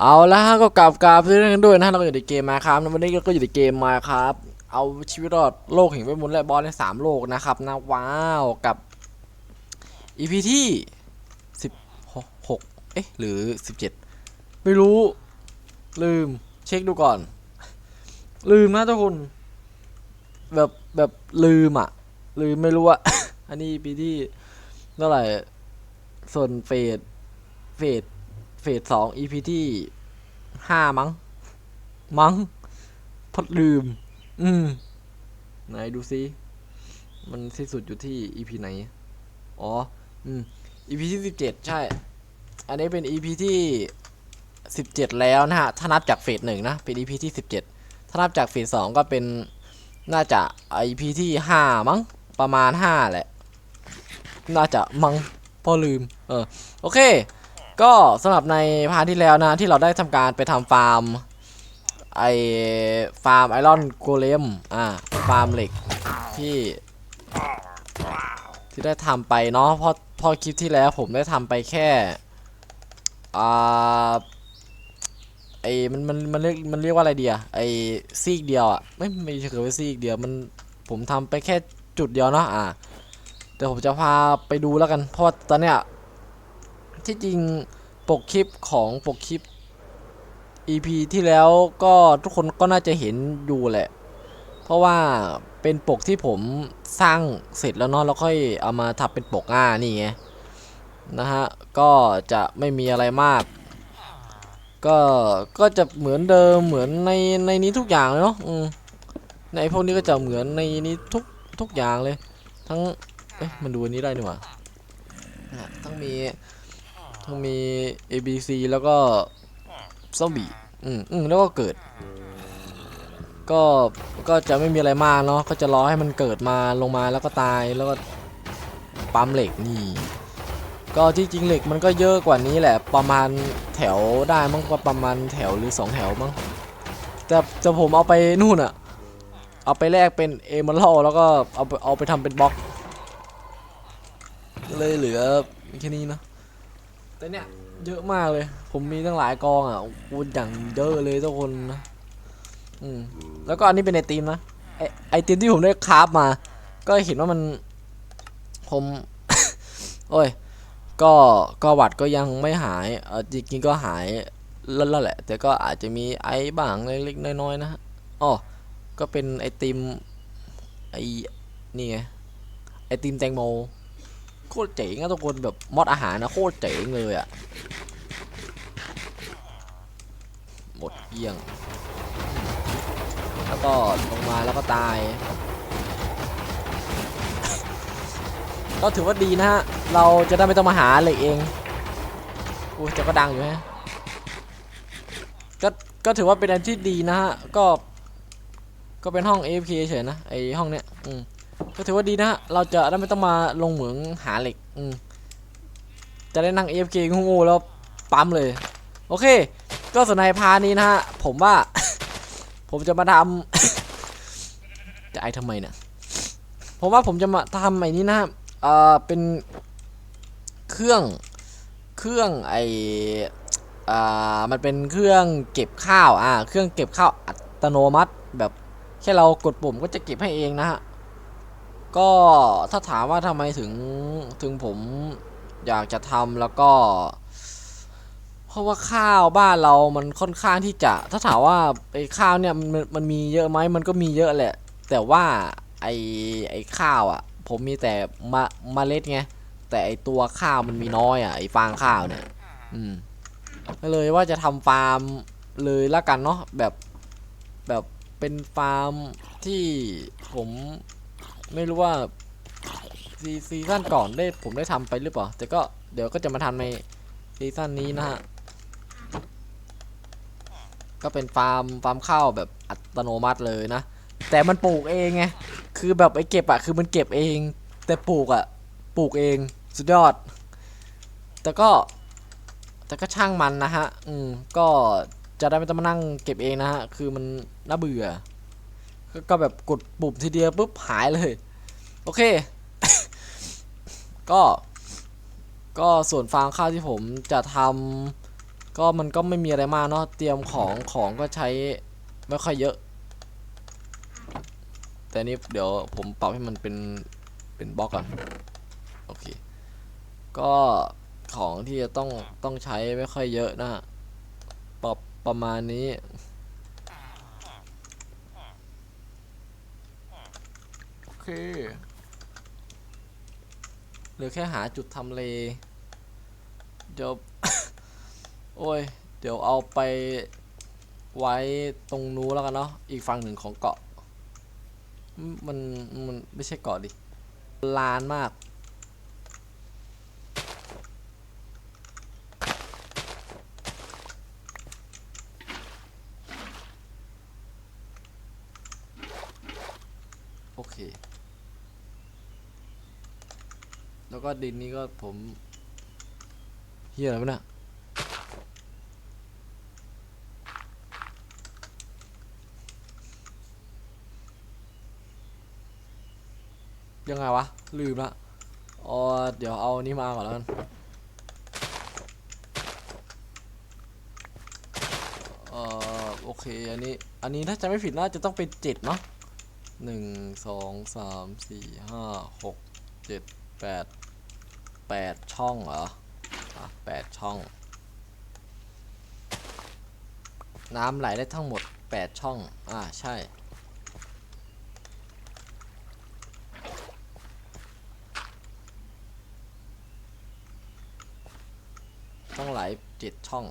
เอาละฮะก็กลับกลับเรื่องกันด้วยนะเราก็อยู่ในเกมมาครับวันนี้ก็อยู่ในเกมมาครับ เอาชีวิตรอดโลกแห่งเวทมนต์และบอสในสามโลกนะครับนะว้าวกับ EP ที่สิบหกเอ๊ะหรือสิบเจ็ดไม่รู้ ลืมเช็คดูก่อน ลืมนะทุกคน แบบแบบลืมอะ ลืมไม่รู้อะอันนี้ EP ที่เท่าไหร่ส่วนเฟสเฟส เฟสสอง EP ที่ห้ามั้ง มั้งพดลืม อืม ไหนดูซิ มันสิ้นสุดอยู่ที่ EP ไหน อ๋อ อืม EP ที่สิบเจ็ดใช่ อันนี้เป็น EP ที่สิบเจ็ดแล้วนะฮะ ถ้านับจากเฟสหนึ่งนะ เป็น EP ที่สิบเจ็ดถ้านับจากเฟสสองก็เป็นน่าจะ EP ที่ห้ามั้ง ประมาณห้าแหละ น่าจะมั้งพอลืม เออ โอเค ก็สำหรับในพาร์ทที่แล้วนะที่เราได้ทำการไปทำฟาร์มไอฟาร์มไอรอนโกเลมอ่าฟาร์มเหล็กที่ที่ได้ทำไปเนาะเพราะเพอคลิปที่แล้วผมได้ทำไปแค่อ่าไอมันมันมันเรียกมันเรียกว่าอะไรเดียไอซีกเดียวอะไม่ไม่ใช่คือว่าซีกเดียวมันผมทำไปแค่จุดเดียวเนาะอ่าเดี๋ยวผมจะพาไปดูแล้วกันเพราะว่าตอนเนี้ย ที่จริงปกคลิปของปกคลิป EP ที่แล้วก็ทุกคนก็น่าจะเห็นอยู่แหละ เพราะว่าเป็นปกที่ผมสร้างเสร็จแล้วเนาะแล้วค่อยเอามาทำเป็นปกอ่านี่ไงนะฮะก็จะไม่มีอะไรมาก ก็ก็จะเหมือนเดิมเหมือนในในนี้ทุกอย่างเลยเนาะในพวกนี้ก็จะเหมือนในนี้ทุกทุกอย่างเลย ทั้งเอ๊ะมันดูอันนี้ได้นี่หว่าอะทั้งมี ทั้งมี A B C แล้วก็ซอมบี้อืมอืมแล้วก็เกิด ก็ก็จะไม่มีอะไรมากเนาะก็จะรอให้มันเกิดมาลงมาแล้วก็ตายแล้วก็ปั๊มเหล็กนี่ ก็ที่จริงเหล็กมันก็เยอะกว่านี้แหละ ประมาณแถวได้มั้งก็ประมาณแถวหรือสองแถวมั้งแต่จะผมเอาไปนู่นอะเอาไปแลกเป็นเอเมอรัลแล้วก็เอาไปเอาไปทำเป็นบล็อกเลยเหลือแค่นี้เนาะ แต่เนี่ยเยอะมากเลย ผมมีตั้งหลายกองอะโอ้โหอย่างเยอะเลยทุกคนนะอืมแล้วก็อันนี้เป็นไอติมนะไอไอติมที่ผมได้คราฟมา ก็เห็นว่ามัน ผม โอ้ย ก็ก็หวัดก็ยังไม่หายเออจริงๆก็หายแล้วแล้วแหละ แต่ก็อาจจะมีไอบ้างเล็กๆน้อยๆนะฮะอ๋อก็เป็นไอติมไอนี่ไงไอติมแตงโม โคตรเจ๋งอะทุกคนแบบมอดอาหารนะโคตรเจ๋งเลยอะหมดเกี้ยง แล้วก็ลงมาแล้วก็ตาย ก็ถือว่าดีนะฮะ เราจะได้ไม่ต้องมาหาเล็กเองอุ้ยแต่ก็ดังอยู่ฮะก็ก็ถือว่าเป็นอันที่ดีนะฮะ ก็ ก็เป็นห้อง AFK เฉยนะ ไอห้องเนี้ย อืม ก็ถือว่าดีนะฮะ เราจะได้ไม่ต้องมาลงเหมืองหาเหล็ก อืม จะได้นั่ง AFK งู แล้วปั๊มเลย โอเค ก็สำหรับในพานี้นะฮะ ผมว่า ผมจะมาทำจะไอทำไมเนี่ย ผมว่าผมจะมาทำไอ้นี้นะฮะ เอ่อ เป็นเครื่อง เครื่องไออ่า มันเป็นเครื่องเก็บข้าว อ่า เครื่องเก็บข้าวอัตโนมัติแบบแค่เรากดปุ่มก็จะเก็บให้เองนะฮะ ก็ถ้าถามว่าทำไมถึงถึงผมอยากจะทำแล้วก็ เพราะว่าข้าวบ้านเรามันค่อนข้างที่จะ ถ้าถามว่าไอ้ข้าวเนี่ยมันมันมีเยอะไหมมันก็มีเยอะแหละ แต่ว่าไอ้ไอ้ข้าวอะ ผมมีแต่มะเมล็ดไงแต่ไอ้ตัวข้าวมันมีน้อยอะไอ้ฟางข้าวเนี่ย อืมก็เลยว่าจะทำฟาร์มเลยละกันเนาะแบบแบบเป็นฟาร์มที่ผม ไม่รู้ว่าซีซีซั่นก่อนได้ผมได้ทำไปหรือเปล่า แต่ก็เดี๋ยวก็จะมาทำในซีซั่นนี้นะฮะ ก็เป็นฟาร์มฟาร์มข้าวแบบอัตโนมัติเลยนะ แต่มันปลูกเองไง คือแบบไอ้เก็บอะคือมันเก็บเอง แต่ปลูกอะปลูกเองสุดยอด แต่ก็แต่ก็ช่างมันนะฮะ อืม ก็จะได้ไม่ต้องมานั่งเก็บเองนะฮะ คือมันน่าเบื่อ ก็ก็แบบกดปุ่มทีเดียวปุ๊บหายเลย โอเค ก็ ก็ส่วนฟางข้าวที่ผมจะทำก็มันก็ไม่มีอะไรมากเนาะเตรียมของของก็ใช้ไม่ค่อยเยอะ แต่นี้เดี๋ยวผมปรับให้มันเป็นเป็นบล็อกก่อนโอเค ก็ของที่จะต้องต้องใช้ไม่ค่อยเยอะนะฮะปรับประมาณนี้ โอ เคเหลือแค่หาจุดทำเล เดี๋ยว โอ้ย เดี๋ยวเอาไปไว้ตรงนู้นแล้วกันเนาะ อีกฝั่งหนึ่งของเกาะ มัน มันไม่ใช่เกาะดิ ลานมาก โอเค แล้วก็ดินนี้ก็ผมเฮียอะไรวะเนี่ยยังไงวะ ลืมละอ๋อเดี๋ยวเอาอันนี้มาก่อนแล้วกันเอ่อโอเค อันนี้ อันนี้ถ้าจะไม่ผิดน่าจะต้องเป็นเจ็ดเนาะหนึ่งสองสามสี่ห้าหกเจ็ดแปด แปดช่องเหรออะแปดช่อง น้ำไหลได้ทั้งหมดแปดช่อง อ่า ใช่ ต้องไหลเจ็ดช่อง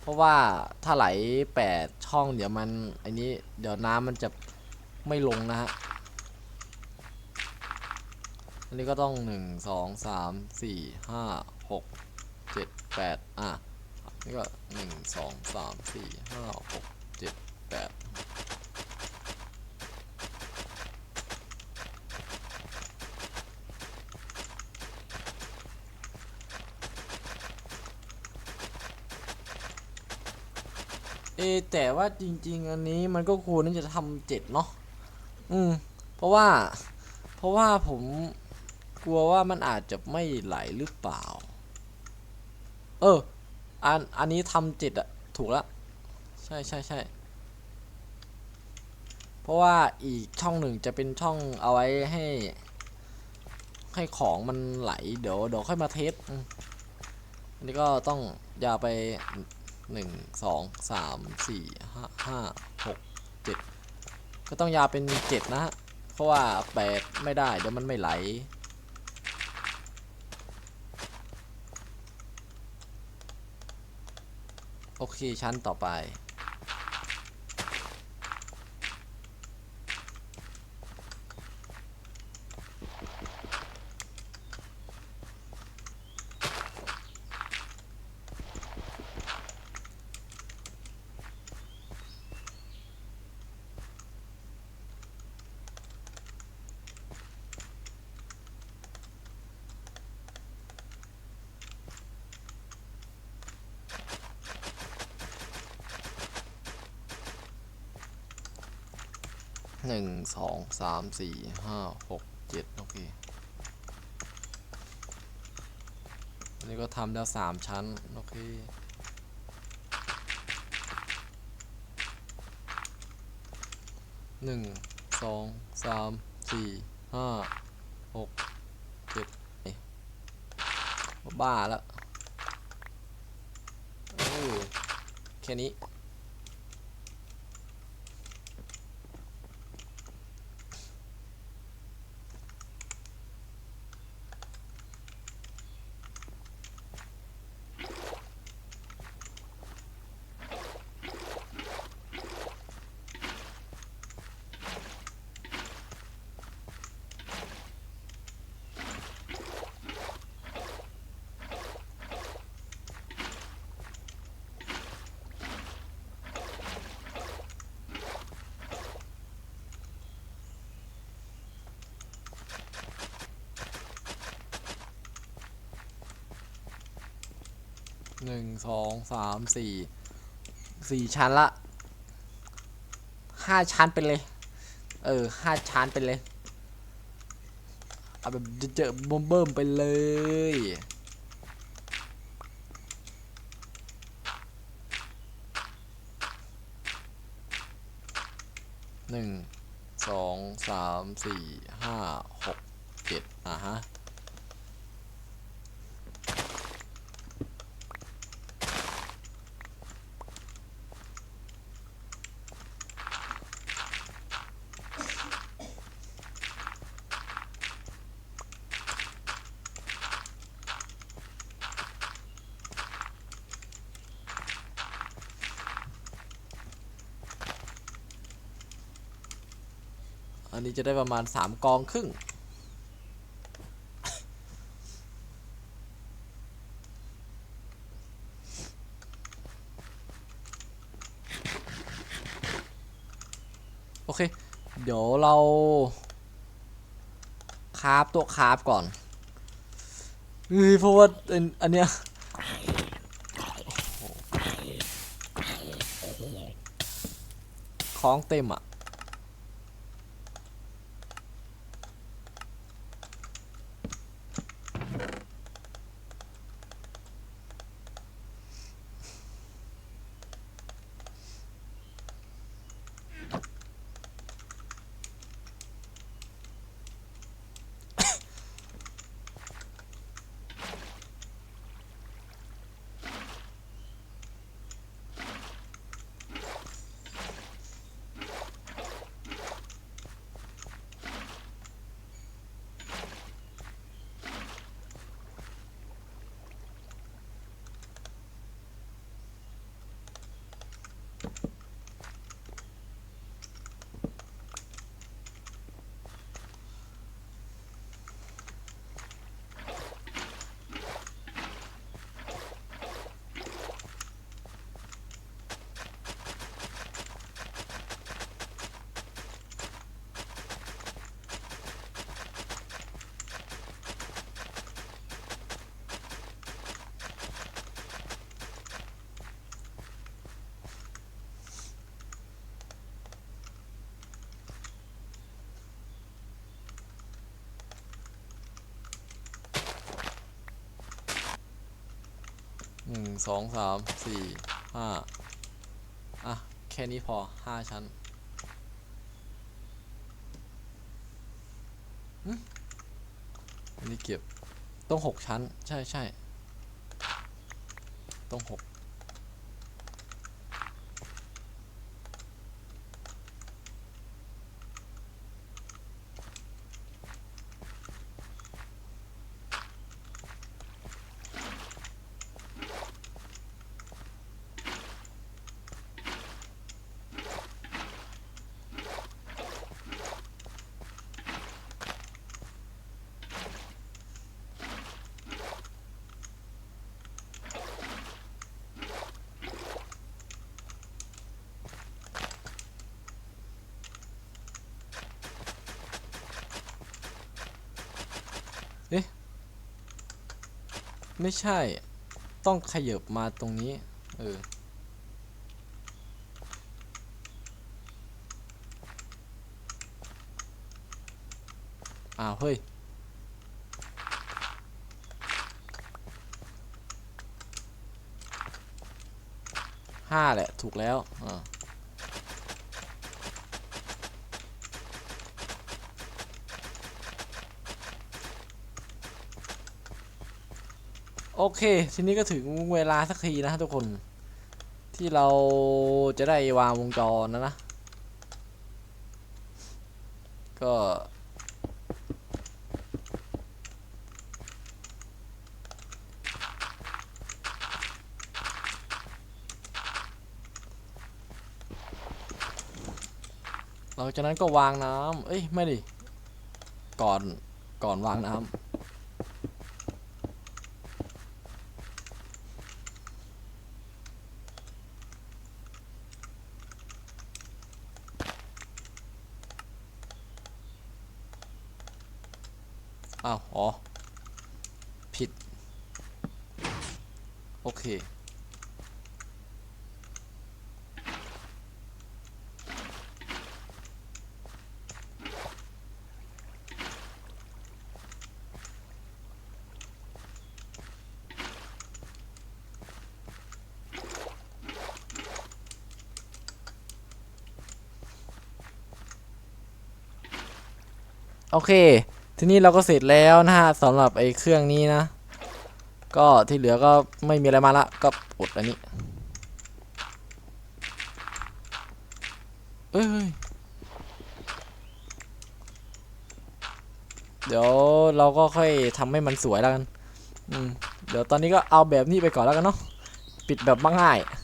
เพราะว่าถ้าไหลแปดช่องเดี๋ยวมันไอันนี้เดี๋ยวน้ำมันจะไม่ลงนะฮะ อันนี้ก็ต้องหนึ่งสองสามสี่ห้าหกเจ็ดแปดอะนี่ก็หนึ่งสองสามสี่ห้าหกเจ็ดแปดเอแต่ว่าจริง ๆ อันนี้มันก็ควรที่จะทำเจ็ดเนาะ อืม เพราะว่า เพราะว่าผม กลัวว่ามันอาจจะไม่ไหลหรือเปล่า เออ อัน อันนี้ทำเจ็ดอะถูกแล้ว ใช่ใช่ใช่ เพราะว่าอีกช่องหนึ่งจะเป็นช่องเอาไว้ให้ ให้ของมันไหล เดี๋ยวเดี๋ยวค่อยมาเทสอันนี้ก็ต้องยาไปหนึ่งสองสามสี่ห้าห้าหกเจ็ดก็ต้องยาเป็นเจ็ดนะฮะ เพราะว่าแปดไม่ได้เดี๋ยวมันไม่ไหล โอเค ชั้นต่อไป หนึ่งสองสามสี่ห้าหกเจ็ดโอเคอันนี้ก็ทำแล้วสามชั้น โอเคหนึ่งสองสามสี่ห้าหกเจ็ดเอ๊ะบ้าแล้วเออแค่นี้ หนึ่งสองสามสี่สี่ชั้นละห้าชั้นไปเลย เออห้าชั้นไปเลย เอาแบบเจอบอมเบิ่มไปเลยหนึ่งสองสามสี่ห้าหกเจ็ดอะฮะ นี้จะได้ประมาณสามกองครึ่ง โอเค เดี๋ยวเราคาฟตัวคาฟก่อนเฮ้ยเพราะว่าอันอันเนี้ยของเต็มอะ หนึ่งสองสามสี่ห้าอะ แค่นี้พอห้าชั้นอันนี้เก็บ ต้องหกชั้น ใช่ใช่ต้องหก ไม่ใช่ ต้องขยับมาตรงนี้ เออ อ้าวเฮ้ย ห้าแหละ ถูกแล้วอ่า โอเค ทีนี้ก็ถึงเวลาสักทีนะทุกคน ที่เราจะได้วางวงจรนะนะ ก็หลังจากนั้นก็วางน้ำเอ้ย ไม่ดิ ก่อน ก่อนวางน้ำ อ้าว อ๋อ ผิด โอเค โโอเค ทีนี้เราก็เสร็จแล้วนะฮะสำหรับไอ้เครื่องนี้นะ ก็ที่เหลือก็ไม่มีอะไรมาละ ก็อุดอันนี้เอ้ยเดี๋ยวเราก็ค่อยทำให้มันสวยแล้วกัน อืม เดี๋ยวตอนนี้ก็เอาแบบนี้ไปก่อนแล้วกันเนาะ ปิดแบบง่ายๆ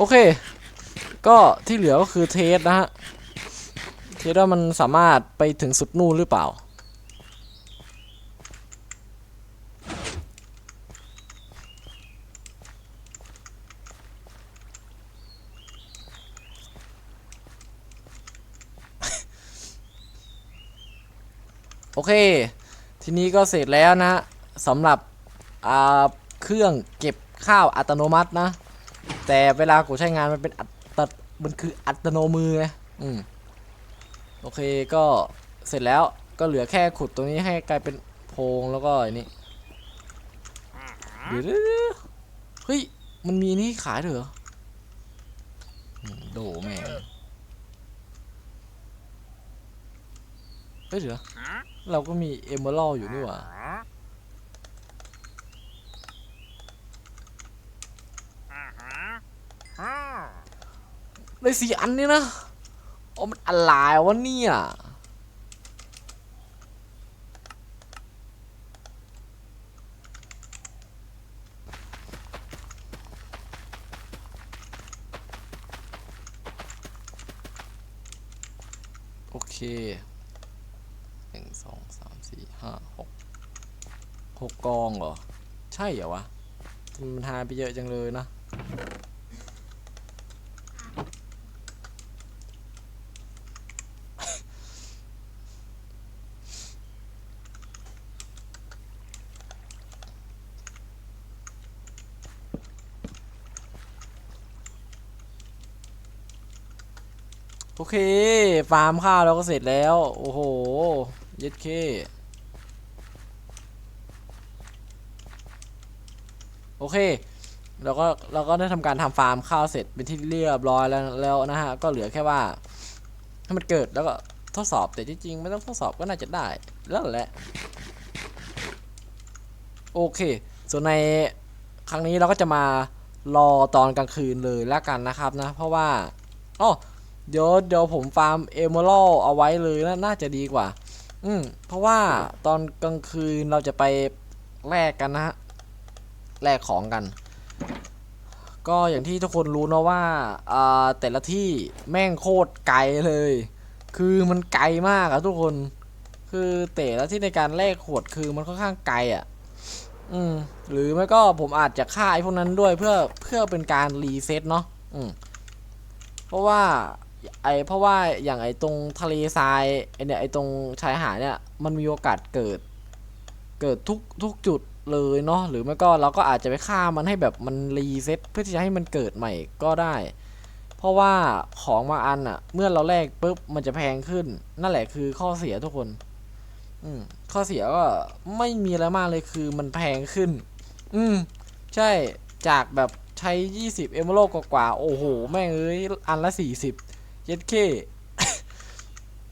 โอเค ก็ที่เหลือก็คือเทสนะฮะ เทสว่ามันสามารถไปถึงสุดนู่นหรือเปล่า โอเค ทีนี้ก็เสร็จแล้วนะสำหรับเครื่องเก็บข้าวอัตโนมัตินะ แต่เวลากูใช้งานมันเป็นอัตมันคืออัตโนมือไงอืมโอเคก็เสร็จแล้วก็เหลือแค่ขุดตรงนี้ให้กลายเป็นโพงแล้วก็อันนี้เดี๋ยวเดี๋ยวเดี๋ยวเฮ้ยมันมีนี่ขายเหรอโดแม่งเฮ้ยเดี๋ยวเราก็มีเอมเมอรัลอยู่นี่หว่า ได้สี่อันนี่นะโอ้มันอะไรวะเนี่ยโอเคหนึ่งสองสามสี่ห้าหกหกกองเหรอ ใช่เหรอวะมันหายไปเยอะจังเลยนะ เค ฟาร์มข้าวเราก็เสร็จแล้ว โอ้โหเย็ดเคโอเคเราก็เราก็ได้ทำการทำฟาร์มข้าวเสร็จเป็นที่เรียบร้อยแล้วแล้วนะฮะ ก็เหลือแค่ว่าให้มันเกิดแล้วก็ทดสอบแต่จริงๆไม่ต้องทดสอบก็น่าจะได้ แล้วแหละ โอเค ส่วนในครั้งนี้เราก็จะมารอตอนกลางคืนเลยแล้วกันนะครับนะ เพราะว่าอ๋อ เดี๋ยวเดี๋ยวผมฟาร์มเอเมอรัลเอาไว้เลยนะน่าจะดีกว่า อืมเพราะว่าตอนกลางคืนเราจะไปแลกกันนะฮะแลกของกัน ก็อย่างที่ทุกคนรู้นะว่าอ่าแต่ละที่แม่งโคตรไกลเลย คือมันไกลมากอะทุกคน คือแต่ละที่ในการแลกขวดคือมันค่อนข้างไกลอะอืมหรือไม่ก็ผมอาจจะฆ่าไอ้พวกนั้นด้วยเพื่อเพื่อเป็นการรีเซ็ตเนาะอืมเพราะว่า ไอเพราะว่าอย่างไอตรงทะเลทรายไอเนี่ยไอตรงชายหาดเนี่ยมันมีโอกาสเกิด เกิดทุกทุกจุดเลยเนาะหรือไม่ก็เราก็อาจจะไปฆ่ามันให้แบบมันรีเซ็ตเพื่อที่จะให้มันเกิดใหม่ก็ได้ เพราะว่าของบาอันอะเมื่อเราแลกปุ๊บมันจะแพงขึ้น นั่นแหละคือข้อเสียทุกคน อืมข้อเสียก็ไม่มีอะไรมากเลยคือมันแพงขึ้น อืมใช่จากแบบใช้ 20 เอมโลกว่าๆโอ้โห แม่งเอ้ย อันละ 40 เย็ดเค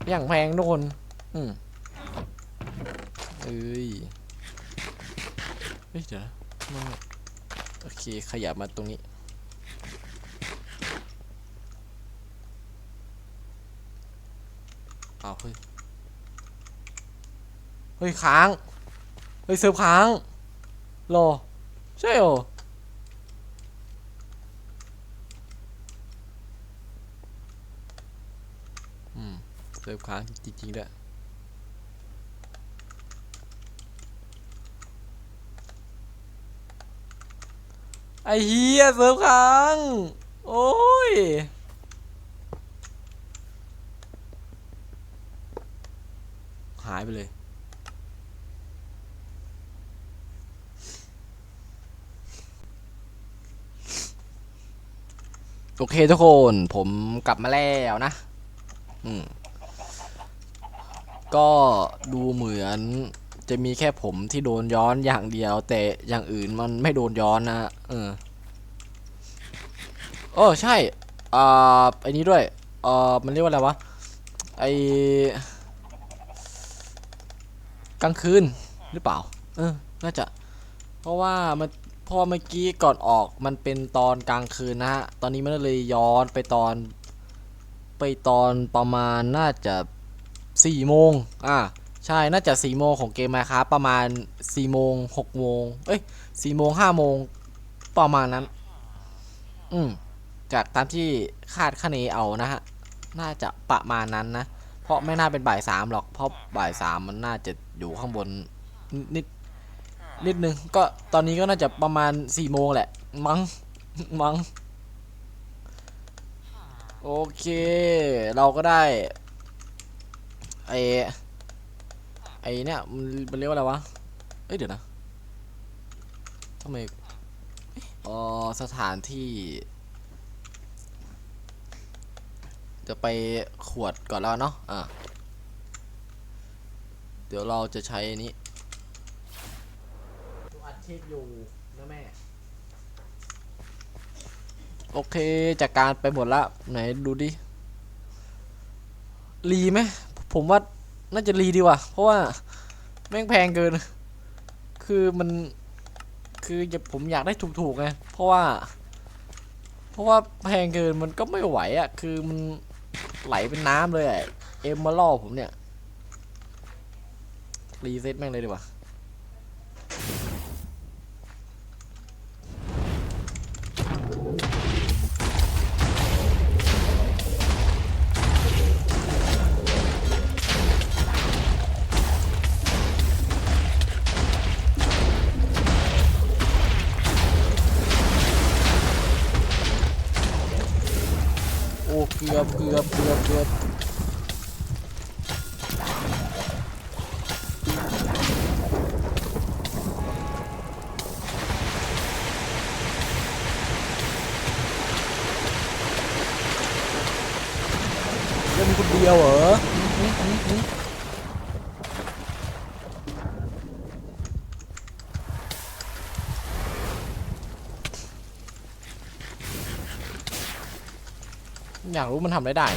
อย่างแพงทุกคน อืมเอ้ย เฮ้ยเดี๋ยวมันโอเค ขยับมาตรงนี้ เอาเฮ้ย เฮ้ย ค้าง เฮ้ย เซิร์ฟค้าง รอ ใช่เหรอ ซิร์ฟค้างจริงๆด้วยไอเฮียเซิร์ฟค้าง โอ้ยหายไปเลย โอเคทุกคนผมกลับมาแล้วนะ อืม ก็ดูเหมือนจะมีแค่ผมที่โดนย้อนอย่างเดียว แต่อย่างอื่นมันไม่โดนย้อนนะเออโอ้ใช่อ่าไอ้นี้ด้วยเอ่ามันเรียกว่าอะไรวะไอกลางคืนหรือเปล่า เออ น่าจะ เพราะว่ามันพราะว่าเมื่อกี้ก่อนออกมันเป็นตอนกลางคืนนะฮะ ตอนนี้มันเลยย้อนไปตอน ไปตอนประมาณน่าจะ สี่โมงอ่าใช่น่าจะสี่โมงของเกมมาครับประมาณสี่โมงหกโมงเอ้ยสี่โมงห้าโมงประมาณนั้น อืมจากตามที่คาดคะเนเอานะฮะน่าจะประมาณนั้นนะ เพราะไม่น่าเป็นบ่ายสามหรอก เพราะบ่ายสามมันน่าจะอยู่ข้างบนนิดนิดนึงก็ตอนนี้ก็น่าจะประมาณสี่โมงแหละ มั้งมั้งโอเค เราก็ได้ ไอไอเนี่ยมันมันเรียกว่าอะไรวะเอ้ยเดี๋ยวนะทำไมเออสถานที่ จะไปขวดก่อนแล้วเนาะอะเดี๋ยวเราจะใช้อันนี้อัดคลิปอยู่นะแม่โอเคจากการไปหมดละไหนดูดิรีไหม ผมว่าน่าจะรีดีกว่าเพราะว่าแม่งแพงเกิน คือมันคือผมอยากได้ถูกๆไงเพราะว่า เพราะว่าแพงเกินมันก็ไม่ไหวอะ่ะ คือมันไหลเป็นน้ำเลยอะเอ็มมาล่อผมเนี่ยรีเซ็ตแม่งเลยดีกว่า เือบเล่นคนเดียวเหรออื้อหือหืออยากรู้มันทำได้ได้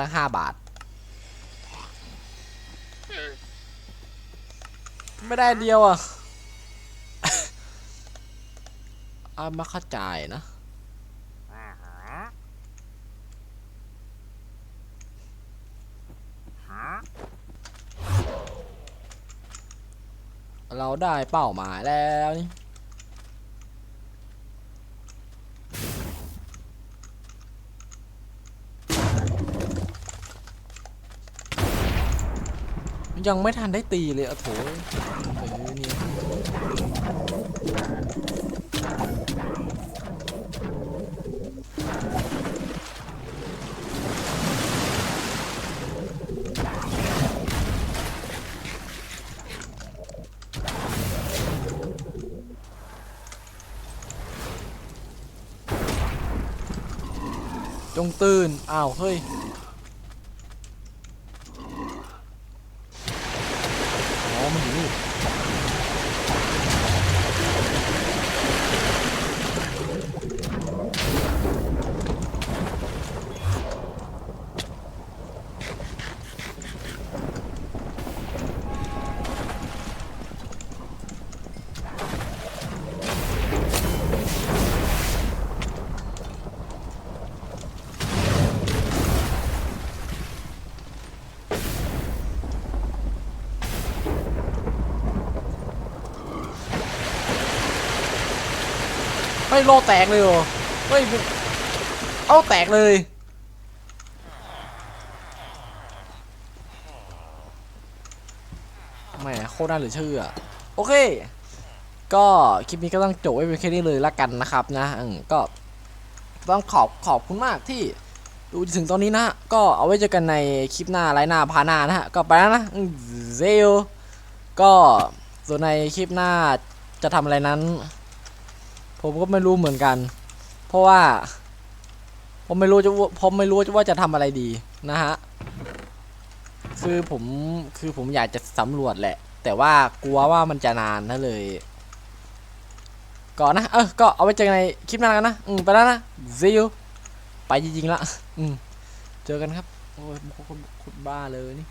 แพงมาตั้งห้าบาท ไม่ได้เดียวอะเอามาเข้าใจนะเราได้เป้าหมายแล้วนี่ ยังไม่ทันได้ตีเลยอะโถเออนี่จงตื่น อ้าว เฮ้ย โลแตกเลยเหรอเฮ้ยเอาแตกเลยแหมโคตรน่าเหลือเชื่อโอเค ก็คลิปนี้ก็ต้องจบไว้เป็นแค่นี้เลยละกันนะครับนะอืมก็ต้องขอบขอบคุณมากที่ดูถึงตอนนี้นะ ก็เอาไว้เจอกันในคลิปหน้าไลน์หน้าพาหน้านะฮะ ก็ไปแล้วนะเซลก็ส่วนในคลิปหน้าจะทำอะไรนั้น ผมก็ไม่รู้เหมือนกัน เพราะว่า ผมไม่รู้จะว่าผมไม่รู้ว่าจะทำอะไรดีนะฮะ คือผมคือผมอยากจะสำรวจแหละ แต่ว่ากลัวว่ามันจะนานนะเลย ก่อนนะ เออ ก็เอาไว้เจอกันในคลิปหน้ากันนะ อืม ไปแล้วนะ see you ไปจริงๆละ อืม เจอกันครับ โอ้ยคตรโคตรบ้าเลยนี่